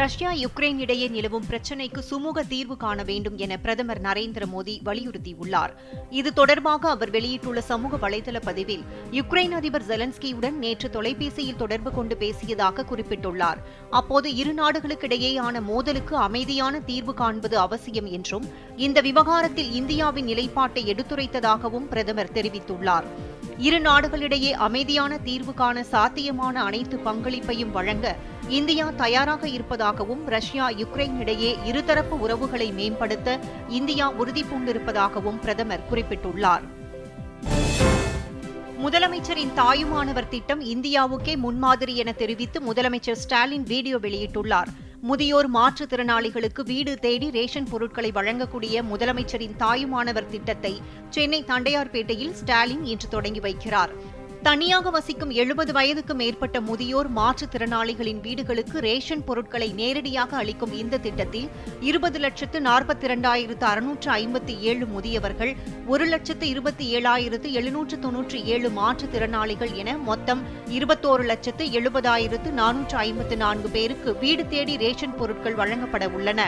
Russia Ukraine இடையே நிலவும் பிரச்சினைக்கு சுமூக தீர்வு காண வேண்டும் என பிரதமர் நரேந்திர மோடி வலியுறுத்தியுள்ளார். இது தொடர்பாக அவர் வெளியிட்டுள்ள சமூக வலைதள பதிவில் யுக்ரைன் அதிபர் ஜெலன்ஸ்கியுடன் நேற்று தொலைபேசியில் தொடர்பு கொண்டு பேசியதாக குறிப்பிட்டுள்ளார். அப்போது இரு நாடுகளுக்கிடையேயான மோதலுக்கு அமைதியான தீர்வு காண்பது அவசியம் என்றும் இந்த விவகாரத்தில் இந்தியாவின் நிலைப்பாட்டை எடுத்துரைத்ததாகவும் பிரதமர் தெரிவித்துள்ளார். இரு நாடுகளிடையே அமைதியான தீர்வு காண சாத்தியமான அனைத்து பங்களிப்பையும் வழங்க இந்தியா தயாராக இருப்பதாகவும் ரஷ்யா யுக்ரைன் இடையே இருதரப்பு உறவுகளை மேம்படுத்த இந்தியா உறுதிபூண்டிருப்பதாகவும் பிரதமர் குறிப்பிட்டுள்ளார். முதலமைச்சரின் தாயுமானவர் திட்டம் இந்தியாவுக்கே முன்மாதிரி என தெரிவித்து முதலமைச்சர் ஸ்டாலின் வீடியோ வெளியிட்டுள்ளார். முதியோர் மாற்றுத்திறனாளிகளுக்கு வீடு தேடி ரேஷன் பொருட்களை வழங்கக்கூடிய முதலமைச்சரின் தாயுமானவர் திட்டத்தை சென்னை தண்டையார்பேட்டையில் ஸ்டாலின் இன்று தொடங்கி வைக்கிறார். தனியாக வசிக்கும் எழுபது வயதுக்கு மேற்பட்ட முதியோர் மாற்றுத்திறனாளிகளின் வீடுகளுக்கு ரேஷன் பொருட்களை நேரடியாக அளிக்கும் இந்த திட்டத்தில் இருபது லட்சத்து நாற்பத்தி இரண்டாயிரத்து அறுநூற்று ஐம்பத்தி ஏழு முதியவர்கள் ஒரு லட்சத்து இருபத்தி ஏழாயிரத்து எழுநூற்று தொன்னூற்றி ஏழு மாற்றுத்திறனாளிகள் என மொத்தம் இருபத்தோரு லட்சத்து எழுபதாயிரத்து நானூற்று ஐம்பத்து நான்கு பேருக்கு வீடு தேடி ரேஷன் பொருட்கள் வழங்கப்பட உள்ளன.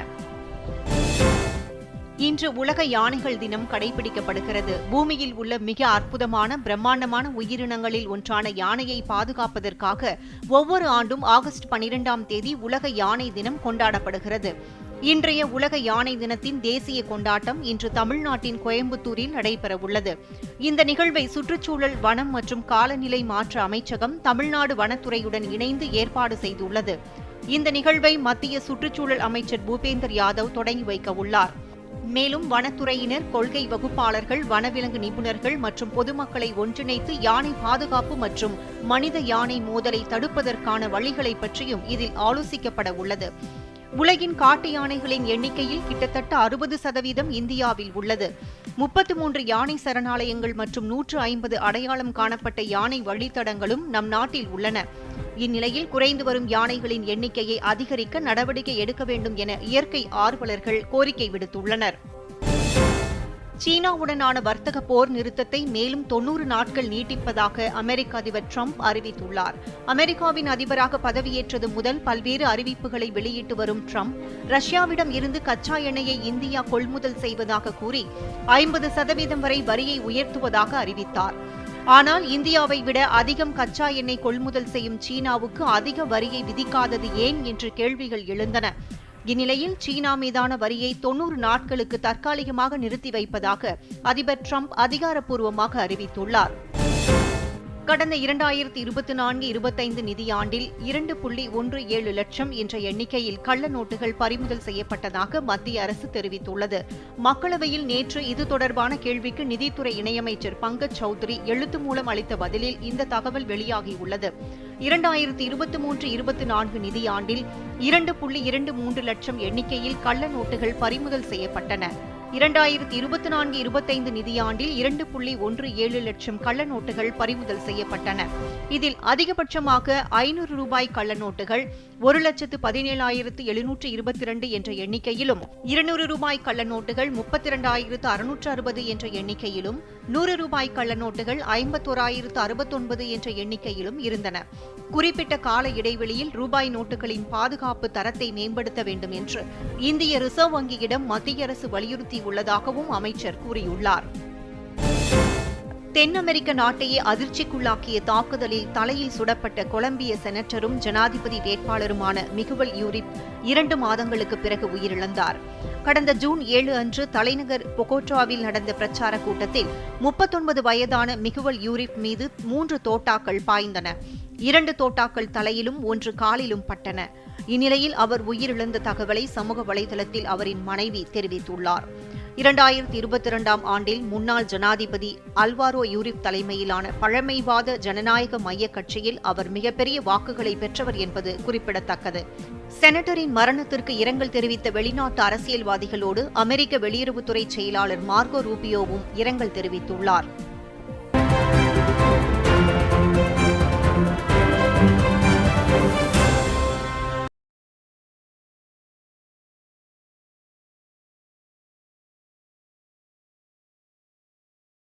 இன்று உலக யானைகள் தினம் கடைபிடிக்கப்படுகிறது. பூமியில் உள்ள மிக அற்புதமான பிரம்மாண்டமான உயிரினங்களில் ஒன்றான யானையை பாதுகாப்பதற்காக ஒவ்வொரு ஆண்டும் ஆகஸ்ட் பனிரெண்டாம் தேதி உலக யானை தினம் கொண்டாடப்படுகிறது. இன்றைய உலக யானை தினத்தின் தேசிய கொண்டாட்டம் இன்று தமிழ்நாட்டின் கோயம்புத்தூரில் நடைபெறவுள்ளது. இந்த நிகழ்வை சுற்றுச்சூழல் வனம் மற்றும் காலநிலை மாற்ற அமைச்சகம் தமிழ்நாடு வனத்துறையுடன் இணைந்து ஏற்பாடு செய்துள்ளது. இந்த நிகழ்வை மத்திய சுற்றுச்சூழல் அமைச்சர் பூபேந்தர் யாதவ் தொடங்கி வைக்க உள்ளார் மேலும் வனத்துறையினர் கொள்கை வகுப்பாளர்கள் வனவிலங்கு நிபுணர்கள் மற்றும் பொதுமக்களை ஒன்றிணைத்து யானை பாதுகாப்பு மற்றும் மனித யானை மோதலை தடுப்பதற்கான வழிகளை பற்றியும் இதில் ஆலோசிக்கப்பட உள்ளது. உலகின் காட்டு யானைகளின் எண்ணிக்கையில் கிட்டத்தட்ட அறுபது சதவீதம் இந்தியாவில் உள்ளது. முப்பத்து மூன்று யானை சரணாலயங்கள் மற்றும் நூற்று ஐம்பது அடையாளம் காணப்பட்ட யானை வழித்தடங்களும் நம் நாட்டில் உள்ளன. இந்நிலையில் குறைந்து வரும் யானைகளின் எண்ணிக்கையை அதிகரிக்க நடவடிக்கை எடுக்க வேண்டும் என இயற்கை ஆர்வலர்கள் கோரிக்கை விடுத்துள்ளனர். சீனாவுடனான வர்த்தக போர் நிறுத்தத்தை மேலும் தொன்னூறு நாட்கள் நீட்டிப்பதாக அமெரிக்க அதிபர் ட்ரம்ப் அறிவித்துள்ளார். அமெரிக்காவின் அதிபராக பதவியேற்றது முதல் பல்வேறு அறிவிப்புகளை வெளியிட்டு வரும் ட்ரம்ப் ரஷ்யாவிடம் இருந்து கச்சா எண்ணெயை இந்தியா கொள்முதல் செய்வதாக கூறி ஐம்பது சதவீதம் வரை வரியை உயர்த்துவதாக அறிவித்தார். ஆனால் இந்தியாவை விட அதிகம் கச்சா எண்ணெய் கொள்முதல் செய்யும் சீனாவுக்கு அதிக வரியை விதிக்காதது ஏன் என்று கேள்விகள் எழுந்தன. இந்நிலையில் சீனா மீதான வரியை தொன்னூறு நாட்களுக்கு தற்காலிகமாக நிறுத்தி வைப்பதாக அதிபர் ட்ரம்ப் அதிகாரப்பூர்வமாக அறிவித்துள்ளார். கடந்த இரண்டாயிரத்தி இருபத்தி நான்கு இருபத்தைந்து நிதியாண்டில் இரண்டு புள்ளி ஒன்று ஏழு லட்சம் என்ற எண்ணிக்கையில் கள்ள நோட்டுகள் பறிமுதல் செய்யப்பட்டதாக மத்திய அரசு தெரிவித்துள்ளது. மக்களவையில் நேற்று இது தொடர்பான கேள்விக்கு நிதித்துறை இணையமைச்சர் பங்கஜ் சௌத்ரி எழுத்து மூலம் அளித்த பதிலில் இந்த தகவல் வெளியாகியுள்ளது. இரண்டாயிரத்தி இருபத்தி மூன்று இருபத்தி நான்கு நிதியாண்டில் இரண்டு புள்ளி இரண்டு மூன்று லட்சம் எண்ணிக்கையில் கள்ள நோட்டுகள் பறிமுதல் செய்யப்பட்டன. இரண்டாயிரத்தி இருபத்தி நான்கு இருபத்தைந்து நிதியாண்டில் இரண்டு புள்ளி ஒன்று ஏழு லட்சம் கள்ள நோட்டுகள் பறிமுதல் செய்யப்பட்டன. இதில் அதிகபட்சமாக ஐநூறு ரூபாய் கள்ள நோட்டுகள் ஒரு லட்சத்து பதினேழாயிரத்து எழுநூற்று இருபத்தி இரண்டு என்ற எண்ணிக்கையிலும் இருநூறு ரூபாய் கள்ள நோட்டுகள் முப்பத்தி இரண்டாயிரத்து அறுநூற்று அறுபது என்ற எண்ணிக்கையிலும் நூறு ரூபாய் கள்ள நோட்டுகள் ஐம்பத்தோராயிரத்து அறுபத்தொன்பது என்ற எண்ணிக்கையிலும் இருந்தன. குறிப்பிட்ட கால இடைவெளியில் ரூபாய் நோட்டுகளின் பாதுகாப்பு தரத்தை மேம்படுத்த வேண்டும் என்று இந்திய ரிசர்வ் வங்கியிடம் மத்திய அரசு வலியுறுத்தியுள்ளதாகவும் அமைச்சர் கூறியுள்ளார். தென் அமெரிக்க நாட்டையே அதிர்ச்சிக்குள்ளாக்கிய தாக்குதலில் தலையில் சுடப்பட்ட கொலம்பிய செனட்டரும் ஜனாதிபதி வேட்பாளருமான மிகுவல் யூரிப் இரண்டு மாதங்களுக்கு பிறகு உயிரிழந்தார். கடந்த ஜூன் ஏழு அன்று தலைநகர் பொகோட்ராவில் நடந்த பிரச்சார கூட்டத்தில் முப்பத்தொன்பது வயதான மிகுவல் யூரிப் மீது மூன்று தோட்டாக்கள் பாய்ந்தன. இரண்டு தோட்டாக்கள் தலையிலும் ஒன்று காலிலும் பட்டன. இந்நிலையில் அவர் உயிரிழந்த தகவலை சமூக வலைதளத்தில் அவரின் மனைவி தெரிவித்துள்ளார். இரண்டாயிரத்தி இருபத்தி இரண்டாம் ஆண்டில் முன்னாள் ஜனாதிபதி அல்வாரோ யூரிப் தலைமையிலான பழமைவாத ஜனநாயக மைய கட்சியில் அவர் மிகப்பெரிய வாக்குகளை பெற்றவர் என்பது குறிப்பிடத்தக்கது. செனட்டரின் மரணத்திற்கு இரங்கல் தெரிவித்த வெளிநாட்டு அரசியல்வாதிகளோடு அமெரிக்க வெளியுறவுத்துறை செயலாளர் மார்கோ ரூபியோவும் இரங்கல் தெரிவித்துள்ளார்.